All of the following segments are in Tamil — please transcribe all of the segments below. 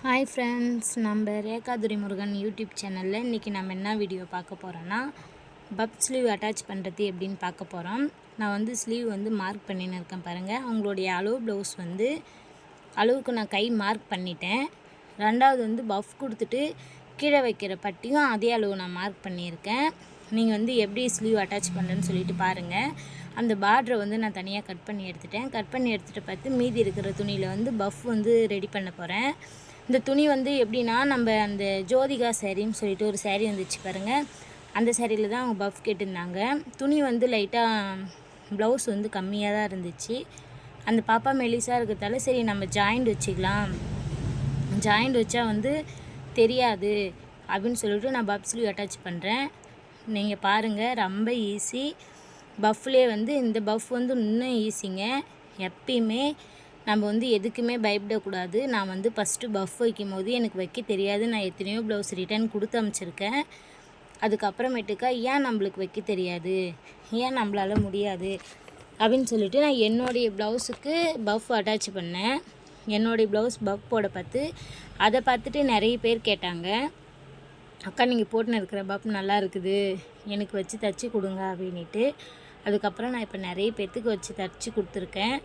ஹாய் ஃப்ரெண்ட்ஸ் நம்ம ரேகாதுரி முருகன் யூடியூப் சேனலில் இன்றைக்கி நம்ம என்ன வீடியோ பார்க்க போகிறோன்னா பப் ஸ்லீவ் அட்டாச் பண்ணுறது எப்படின்னு பார்க்க போகிறோம் நான் வந்து ஸ்லீவ் வந்து மார்க் பண்ணின்னு இருக்கேன் பாருங்கள் அவங்களுடைய அளவு ப்ளவுஸ் வந்து அளவுக்கு நான் கை மார்க் பண்ணிட்டேன். ரெண்டாவது வந்து பஃப் கொடுத்துட்டு கீழே வைக்கிற பட்டியும் அதே அளவு நான் மார்க் பண்ணியிருக்கேன். நீங்கள் வந்து எப்படி ஸ்லீவ் அட்டாச் பண்ணுறேன்னு சொல்லிட்டு பாருங்கள் அந்த பார்டரை வந்து நான் தனியாக கட் பண்ணி எடுத்துட்டேன். கட் பண்ணி எடுத்துகிட்டு பார்த்து மீதி இருக்கிற துணியில் வந்து பஃப் வந்து ரெடி பண்ண போகிறேன் இந்த துணி வந்து எப்படின்னா நம்ம அந்த ஜோதிகா சேரீன்னு சொல்லிட்டு ஒரு சேரீ வந்துச்சு பாருங்கள் அந்த சேரீயில் தான் அவங்க பஃப் கேட்டிருந்தாங்க. துணி வந்து லைட்டாக ப்ளவுஸ் வந்து கம்மியாக தான் இருந்துச்சு. அந்த பாப்பா மெலிசாக இருக்கிறதால சரி நம்ம ஜாயிண்ட் வச்சுக்கலாம். ஜாயிண்ட் வச்சா வந்து தெரியாது அப்படின்னு சொல்லிட்டு நான் பப் ஸ்லீவ் அட்டாச் பண்ணுறேன் நீங்கள் பாருங்கள் ரொம்ப ஈஸி பஃப்லேயே வந்து இந்த பஃப் வந்து இன்னும் ஈஸிங்க எப்பயுமே நம்ம வந்து எதுக்குமே பயப்படக்கூடாது. நான் வந்து ஃபஸ்ட்டு பஃப் வைக்கும் போது எனக்கு வைக்க தெரியாது. நான் எத்தனையோ ப்ளவுஸ் ரிட்டர்ன் கொடுத்து அமைச்சிருக்கேன். அதுக்கப்புறமேட்டுக்கா ஏன் நம்மளுக்கு வைக்க தெரியாது? ஏன் நம்மளால முடியாது? அப்படின்னு சொல்லிட்டு நான் என்னுடைய ப்ளவுஸுக்கு பஃப் அட்டாச் பண்ணேன். என்னுடைய ப்ளவுஸ் பஃப் போட பார்த்து அதை பார்த்துட்டு நிறைய பேர் கேட்டாங்க. அக்கா நீங்கள் போட்டுன்னு இருக்கிற பப் நல்லா இருக்குது. எனக்கு வச்சு தச்சு கொடுங்க அப்படின்ட்டு அதுக்கப்புறம் நான் இப்போ நிறைய பேர்த்துக்கு வச்சு தச்சு கொடுத்துருக்கேன்.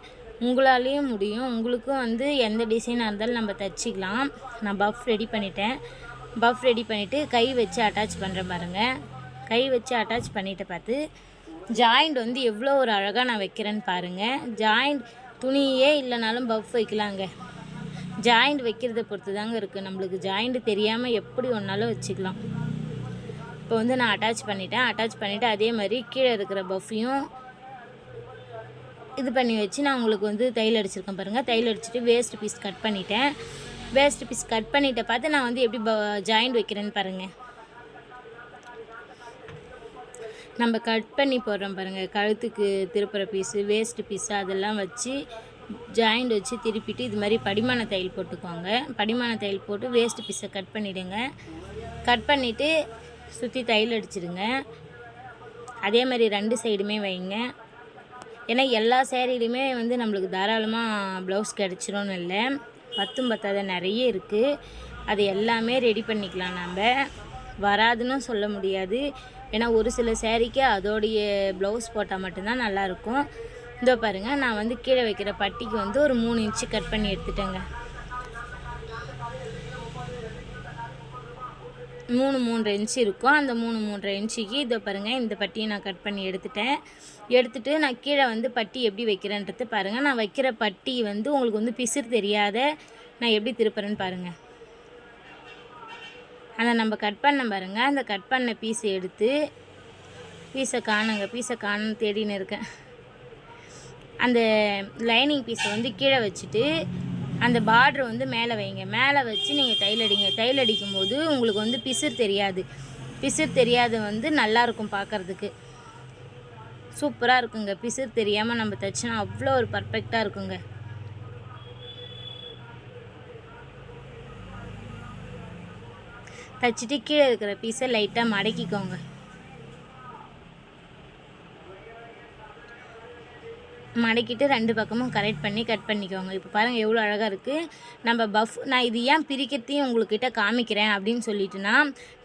உங்களாலேயும் முடியும். உங்களுக்கும் வந்து எந்த டிசைனாக இருந்தாலும் நம்ம தைச்சிக்கலாம். நான் பஃப் ரெடி பண்ணிட்டேன். பஃப் ரெடி பண்ணிவிட்டு கை வச்சு அட்டாச் பண்ணுற பாருங்கள் கை வச்சு அட்டாச் பண்ணிவிட்டு பார்த்து ஜாயிண்ட் வந்து எவ்வளோ ஒரு அழகாக நான் வைக்கிறேன்னு பாருங்கள் ஜாயிண்ட் துணியே இல்லைனாலும் பஃப் வைக்கலாங்க. ஜாயிண்ட் வைக்கிறத பொறுத்து தாங்க இருக்குது நம்மளுக்கு ஜாயிண்ட் தெரியாமல் எப்படி ஒன்றாலும் வச்சுக்கலாம். இப்போ வந்து நான் அட்டாச் பண்ணிட்டேன். அட்டாச் பண்ணிவிட்டு அதே மாதிரி கீழே இருக்கிற பஃப்பையும் இது பண்ணி வச்சு நான் உங்களுக்கு வந்து தையல் அடிச்சிருக்கேன் பாருங்கள் தையல் அடிச்சுட்டு வேஸ்ட் பீஸ் கட் பண்ணிட்டேன். வேஸ்ட் பீஸ் கட் பண்ணிட்ட பார்த்து நான் வந்து எப்படி ஜாயிண்ட் வைக்கிறேன்னு பாருங்கள் நம்ம கட் பண்ணி போடுறோம் பாருங்கள் கழுத்துக்கு திருப்புற பீஸு வேஸ்ட் பீஸு அதெல்லாம் வச்சு ஜாயிண்ட் வச்சு திருப்பிட்டு இது மாதிரி படிமான தையல் போட்டுக்கோங்க. படிமான தையல் போட்டு வேஸ்ட் பீஸை கட் பண்ணிவிடுங்க கட் பண்ணிவிட்டு சுற்றி தையல் அடிச்சிடுங்க. அதே மாதிரி ரெண்டு சைடுமே வைங்க. ஏன்னா எல்லா சேரீலையுமே வந்து நம்மளுக்கு தாராளமாக ப்ளவுஸ் கிடச்சிரும்னு இல்லை. பத்தும் பத்தாத நிறைய இருக்குது அது எல்லாமே ரெடி பண்ணிக்கலாம் நம்ம. வராதுன்னு சொல்ல முடியாது. ஏன்னா ஒரு சில சேரீக்கு அதோடைய ப்ளவுஸ் போட்டால் மட்டும்தான் நல்லாயிருக்கும் இதோ பாருங்கள் நான் வந்து கீழே வைக்கிற பட்டிக்கு வந்து ஒரு மூணு இன்ச்சு கட் பண்ணி எடுத்துட்டேங்க. மூணு மூன்று இன்ச்சு இருக்கும். அந்த மூணு மூன்றரை இன்ச்சுக்கு இதை பாருங்கள் இந்த பட்டியை நான் கட் பண்ணி எடுத்துட்டேன். எடுத்துகிட்டு நான் கீழே வந்து பட்டி எப்படி வைக்கிறேன்றது பாருங்கள் நான் வைக்கிற பட்டி வந்து உங்களுக்கு வந்து பிசிறு தெரியாத நான் எப்படி திருப்புறேன்னு பாருங்கள் அதை நம்ம கட் பண்ண பாருங்கள் அந்த கட் பண்ண பீஸை எடுத்து பீஸை காணுங்க. பீஸை காணுன்னு தேடின்னு இருக்கேன். அந்த லைனிங் பீஸை வந்து கீழே வச்சுட்டு அந்த பார்டர் வந்து மேலே வைங்க. மேலே வச்சு நீங்கள் தையல் அடிங்க. தையல் அடிக்கும்போது உங்களுக்கு வந்து பிசிர் தெரியாது. பிசிர் தெரியாது வந்து நல்லாயிருக்கும் பார்க்குறதுக்கு. சூப்பராக இருக்குங்க. பிசிர் தெரியாமல் நம்ம தைச்சினா அவ்வளோ ஒரு பர்ஃபெக்டாக இருக்குங்க. தைச்சிட்டு கீழே இருக்கிற பீஸை லைட்டாக மடக்கிக்கோங்க. மடக்கிட்டு ரெண்டு பக்கமும் கரெக்ட் பண்ணி கட் பண்ணிக்கோங்க. இப்போ பாருங்கள் எவ்வளோ அழகாக இருக்குது நம்ம பஃப் நான் இது ஏன் பிரிக்கிறதையும் உங்கள்கிட்ட காமிக்கிறேன் அப்படின்னு சொல்லிட்டுனா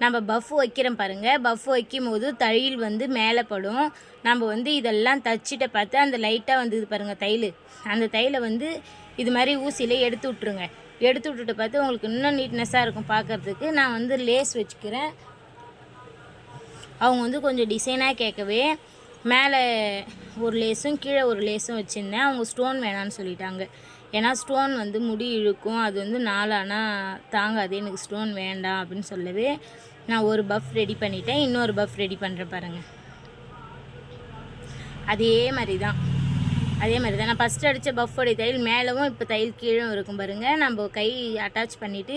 நம்ம பஃப் வைக்கிறோம் பாருங்கள் பஃப் வைக்கும் போது தையல் வந்து மேலே படும். நம்ம வந்து இதெல்லாம் தச்சிட்ட பார்த்து அந்த லைட்டாக வந்து இது பாருங்கள் தையல். அந்த தையலை வந்து இது மாதிரி ஊசியில் எடுத்து விட்ருங்க எடுத்து விட்டுட்டு பார்த்து உங்களுக்கு இன்னும் நீட்னஸாக இருக்கும் பார்க்குறதுக்கு. நான் வந்து லேஸ் வச்சுக்கிறேன். அவங்க வந்து கொஞ்சம் டிசைனாக கேட்கவே மேலே ஒரு லேஸும் கீழே ஒரு லேஸும் வச்சுருந்தேன். அவங்க ஸ்டோன் வேணான்னு சொல்லிட்டாங்க. ஏன்னா ஸ்டோன் வந்து முடி இழுக்கும். அது வந்து நாளானா தாங்காது. எனக்கு ஸ்டோன் வேண்டாம் அப்படின்னு சொல்லவே நான் ஒரு பஃப் ரெடி பண்ணிட்டேன். இன்னொரு பஃப் ரெடி பண்ணுறேன் பாருங்கள் அதே மாதிரி தான் அதே மாதிரி தான் நான் ஃபஸ்ட்டு அடித்த பஃபோடைய தையல் மேலவும் இப்போ தையல் கீழே இருக்கும் பாருங்கள் நம்ம கை அட்டாச் பண்ணிவிட்டு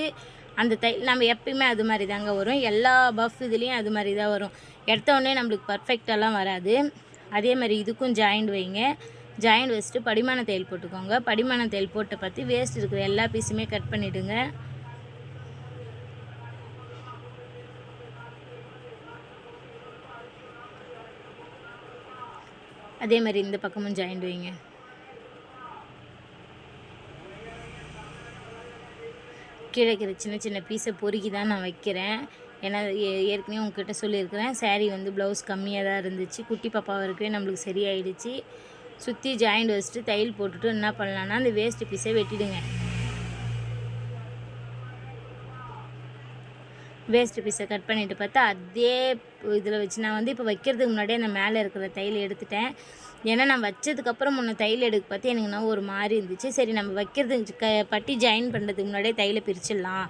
அந்த தையல் நம்ம எப்பயுமே அது மாதிரி தாங்க வரும். எல்லா பஃப் இதுலேயும் அது மாதிரி தான் வரும். எடுத்த உடனே நம்மளுக்கு பர்ஃபெக்டாலாம் வராது. அதே மாதிரி இதுக்கும் ஜாயிண்ட் வைங்க. ஜாயிண்ட் வச்சுட்டு படிமான தையல் போட்டுக்கோங்க. படிமான தையல் போட்ட பற்றி வேஸ்ட் இருக்கிற எல்லா பீஸுமே கட் பண்ணிவிடுங்க அதே மாதிரி இந்த பக்கமும் ஜாயிண்ட் வைங்க. கீழே இருக்கிற சின்ன சின்ன பீஸை பொறுக்கி தான் நான் வைக்கிறேன். ஏன்னா ஏற்கனவே உங்ககிட்ட சொல்லியிருக்கிறேன். சேரீ வந்து ப்ளவுஸ் கம்மியாக தான் இருந்துச்சு. குட்டி பாப்பாவாக இருக்கவே நம்மளுக்கு சரியாயிடுச்சு. சுற்றி ஜாயிண்ட் வச்சுட்டு தையல் போட்டுட்டு என்ன பண்ணலான்னா அந்த வேஸ்ட் பீஸை வெட்டிடுங்க. வேஸ்ட் பீஸை கட் பண்ணிவிட்டு பார்த்தா அதே இதில் வச்சு நான் வந்து இப்போ வைக்கிறதுக்கு முன்னாடியே அந்த மேலே இருக்கிற தையல் எடுத்துட்டேன். ஏன்னா நான் வச்சதுக்கப்புறம் முன்ன தையல் எடுக்க பார்த்து எனக்கு நான் ஒரு மாதிரி இருந்துச்சு. சரி நம்ம வைக்கிறதுக்கு க பட்டி ஜாயின் பண்ணுறதுக்கு முன்னாடியே தையலை பிரிச்சிடலாம்.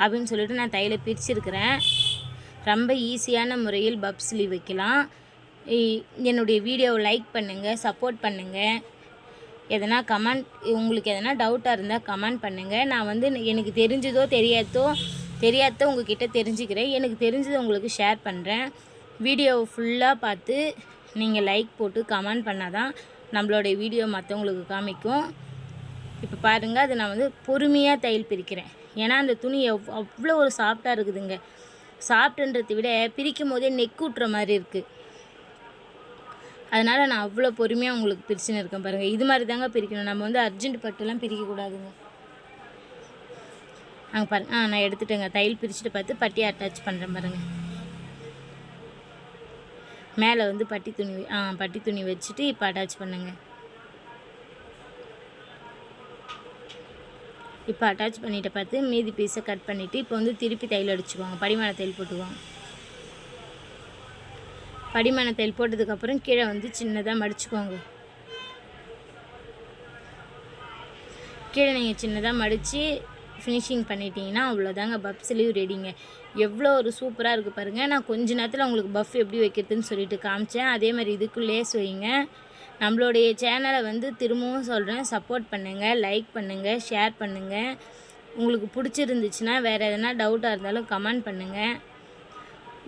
அப்படின்னு சொல்லிட்டு நான் தையலை பிரிச்சிருக்கிறேன். ரொம்ப ஈஸியான முறையில் பப் ஸ்லீவ் வைக்கலாம். என்னுடைய வீடியோவை லைக் பண்ணுங்கள் சப்போர்ட் பண்ணுங்கள் எதனா கமெண்ட் உங்களுக்கு எதனா டவுட்டாக இருந்தால் கமெண்ட் பண்ணுங்கள் நான் வந்து எனக்கு தெரிஞ்சதோ தெரியாதோ தெரியாதோ உங்ககிட்ட தெரிஞ்சுக்கிறேன். எனக்கு தெரிஞ்சதை உங்களுக்கு ஷேர் பண்ணுறேன் வீடியோவை ஃபுல்லாக பார்த்து நீங்கள் லைக் போட்டு கமெண்ட் பண்ணால் தான் நம்மளோட வீடியோ மற்றவங்களுக்கு காமிக்கும். இப்போ பாருங்கள் அது நான் வந்து பொறுமையாக தையல் பிரிக்கிறேன். ஏன்னா அந்த துணி எவ் அவ்வளோ ஒரு சாஃப்டாக இருக்குதுங்க. சாஃப்ட்ன்றதை விட பிரிக்கும் போதே நெக் விட்டுற மாதிரி இருக்குது அதனால் நான் அவ்வளோ பொறுமையாக உங்களுக்கு பிரிச்சுன்னு இருக்கேன் பாருங்கள் இது மாதிரி தாங்க பிரிக்கணும். நம்ம வந்து அர்ஜென்ட் பட்டுலாம் பிரிக்கக்கூடாதுங்க அங்கே பாருங்க. ஆ நான் எடுத்துட்டேங்க. தையல் பிரிச்சுட்டு பார்த்து பட்டியை அட்டாச் பண்ணுறேன் பாருங்கள் மேலே வந்து பட்டி துணி ஆ பட்டி துணி வச்சுட்டு இப்போ அட்டாச் பண்ணுங்க. இப்போ அட்டாச் பண்ணிட்டு பார்த்து மீதி பீஸை கட் பண்ணிவிட்டு இப்போ வந்து திருப்பி தையல் அடிச்சுக்குவாங்க. படிமான தையல் போட்டுக்குவாங்க. படிமான தையல் போட்டதுக்கப்புறம் கீழே வந்து சின்னதாக மடிச்சுக்குவாங்க. கீழே நீங்கள் சின்னதாக மடித்து ஃபினிஷிங் பண்ணிட்டீங்கன்னா அவ்வளோதாங்க பப் ஸ்லீவ் ரெடிங்க எவ்வளோ ஒரு சூப்பராக இருக்குது பாருங்கள் நான் கொஞ்ச நேரத்தில் உங்களுக்கு பஃப் எப்படி வைக்கிறதுன்னு சொல்லிட்டு காமிச்சேன். அதே மாதிரி இதுக்கு லேஸ் வைங்க நம்மளுடைய சேனலை வந்து திரும்பவும் சொல்கிறேன் சப்போர்ட் பண்ணுங்கள் லைக் பண்ணுங்கள் ஷேர் பண்ணுங்கள் உங்களுக்கு பிடிச்சிருந்துச்சுன்னா வேறு எதனா டவுட்டாக இருந்தாலும் கமெண்ட் பண்ணுங்கள்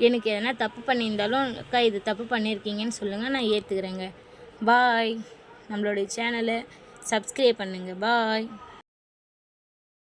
எனக்கு எதனா தப்பு பண்ணியிருந்தாலும் அக்கா இது தப்பு பண்ணியிருக்கீங்கன்னு சொல்லுங்கள் நான் ஏற்றுக்கிறேங்க பாய். நம்மளுடைய சேனலை சப்ஸ்கிரைப் பண்ணுங்கள் பாய்.